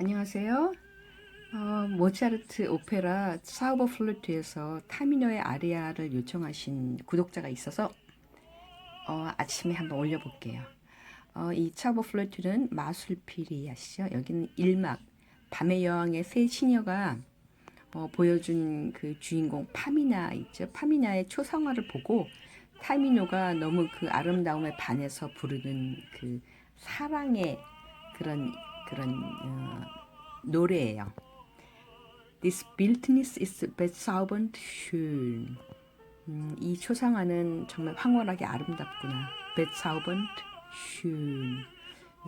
안녕하세요. 어, 모차르트 오페라 사우버 플루트에서 타미노의 아리아를 요청하신 구독자가 있어서 어, 아침에 한번 올려볼게요. 어, 이 차우버 플루트는 마술피리 아시죠? 여기는 일막 밤의 여왕의 세 시녀가 어, 보여준 그 주인공 파미나 있죠? 파미나의 초상화를 보고 타미노가 너무 그 아름다움에 반해서 부르는 그 사랑의 그런 그런 어, 노래예요. This Bildnis ist bezaubernd schön. 음, 이 초상화는 정말 황홀하게 아름답구나. Bezaubernd schön.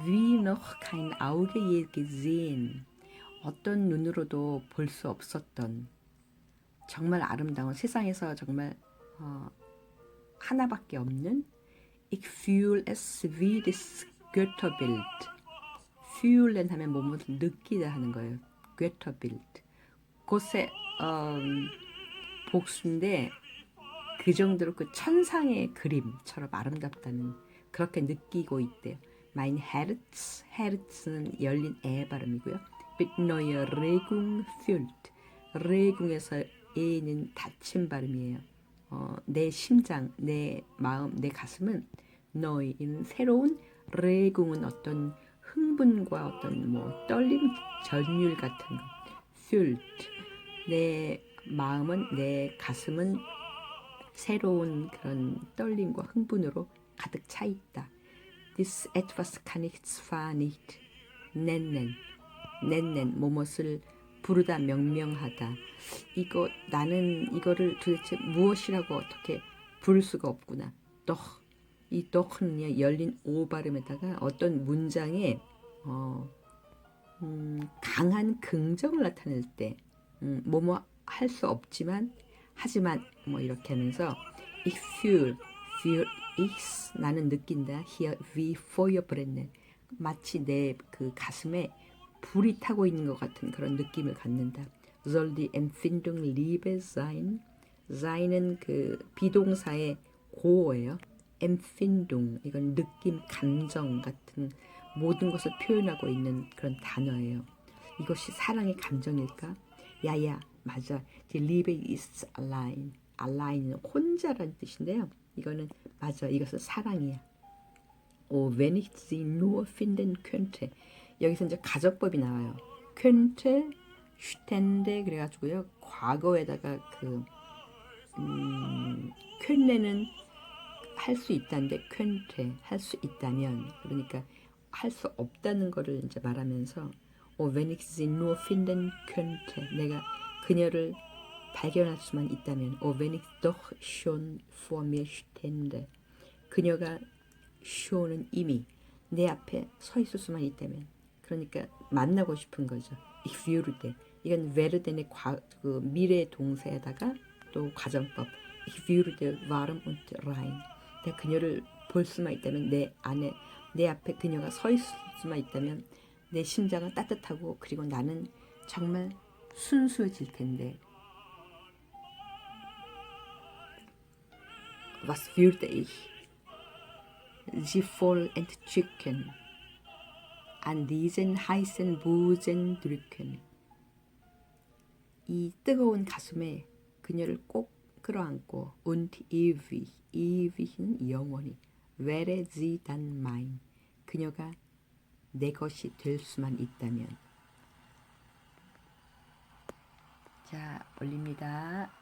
Wie noch kein Auge je gesehen. 어떤 눈으로도 볼 수 없었던 정말 아름다운 세상에서 정말 어, 하나밖에 없는 Ich fühle es wie das Götterbild. Fühlen 하면 뭐뭐 느끼다 하는 거예요. Götterbild. 곳에 어, 복수인데 그 정도로 그 천상의 그림처럼 아름답다는 그렇게 느끼고 있대요. Mein Herz, Herz는 열린 에 발음이고요. Mit neuer Regung füllt. Regung에서 에는 닫힌 발음이에요. 어, 내 심장, 내 마음, 내 가슴은 너희는 새로운 레궁은 어떤 흥분과 어떤 뭐 떨림, 전율 같은 거. filled. 내 마음은 내 가슴은 새로운 그런 떨림과 흥분으로 가득 차 있다. This etwas kann ich zwar nicht nennen. nennen 뭐뭇을 부르다 명명하다. 이거 나는 이거를 도대체 무엇이라고 어떻게 부를 수가 없구나. doch 이 doch는 열린 오 발음에다가 어떤 문장에 어, 음, 강한 긍정을 나타낼 때 음, 뭐뭐 할 수 없지만 하지만 뭐 이렇게 하면서 ich fühl fühl ich 나는 느낀다 hier wie Feuer brennen 마치 내 그 가슴에 불이 타고 있는 것 같은 그런 느낌을 갖는다. soll die Empfindung Liebe sein? sein은 그 비동사의 고어예요. Empfindung 이건 느낌, 감정 같은 모든 것을 표현하고 있는 그런 단어예요. 이것이 사랑의 감정일까? 야야 맞아. Die Liebe ist allein. allein은 혼자라는 뜻인데요. 이거는 맞아. 이것은 사랑이야. Oh, wenn ich sie nur finden könnte. 여기서 이제 가정법이 나와요. könnte, stände 그래가지고요. 과거에다가 그 음, könne는 할 수 있다는데 könnte 할수 있다면 그러니까 할 수 없다는 거를 이제 말하면서 oh, ich sie nur finden könnte 내가 그녀를 발견할 수만 있다면 oh, wenn ich doch schon 그녀가 shon은 이미 내 앞에 서 있을 수만 있다면 그러니까 만나고 싶은 거죠. ich würde 이건 베르덴의 과, 그 미래 동사에다가 또 가정법 ich würde warm und rein 내가 그녀를 볼 수만 있다면 내 안에 내 앞에 그녀가 서 있을 수만 있다면 내 심장은 따뜻하고 그리고 나는 정말 순수해질 텐데 was würde ich sie voll entzücken an diesen heißen Busen drücken. 이 뜨거운 가슴에 그녀를 꼭 끌어안고 und ewig, ewig은 영원히 wäre sie dann mein. 그녀가 내 것이 될 수만 있다면. 자, 올립니다.